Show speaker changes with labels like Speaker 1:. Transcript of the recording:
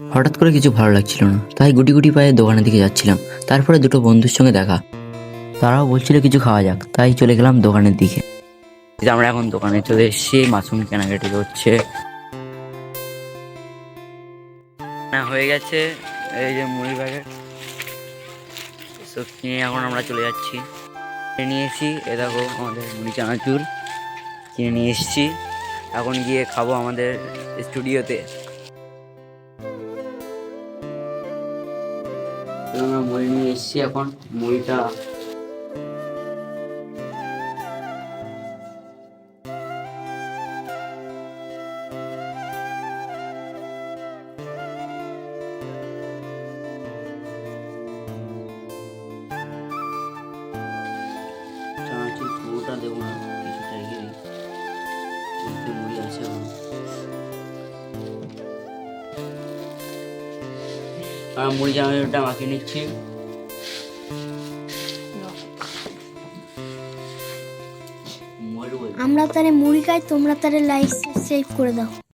Speaker 1: হঠাৎ করে কিছু ভালো লাগছিল না। তাই গুটি গুটি পায়ে দোকানের দিকে যাচ্ছিলাম। তারপরে দুটো বন্ধুর সঙ্গে দেখা। তারাও বলছিল কিছু খাওয়া যাক। তাই চলে গেলাম দোকানের দিকে। আমরা এখন দোকানে চলে এসেছি। মাশরুম কেনাকাটি হচ্ছে। না হয়ে গেছে। এই যে মুড়ি প্যাকেট সব কিনে এখন আমরা চলে যাচ্ছি। কিনে নিয়ে এসেছি। এ দেখো আমাদের মুড়ি চানাচুর। কিনে নিয়ে এসেছি। এখন গিয়ে খাব আমাদের স্টুডিওতে। আমরা মুড়ি নিয়ে এসেছি এখন মুড়িটা চানাচুর পুরোটা দেবো না কিছুটা রেখে দিই মধ্যে মুড়ি আছে এখন আর মুড়ি চানাচুরটা মাখিয়ে নিচ্ছি।
Speaker 2: আমরা তারে মুড়ি খাই তোমরা তারে লাইক সেভ করে দাও।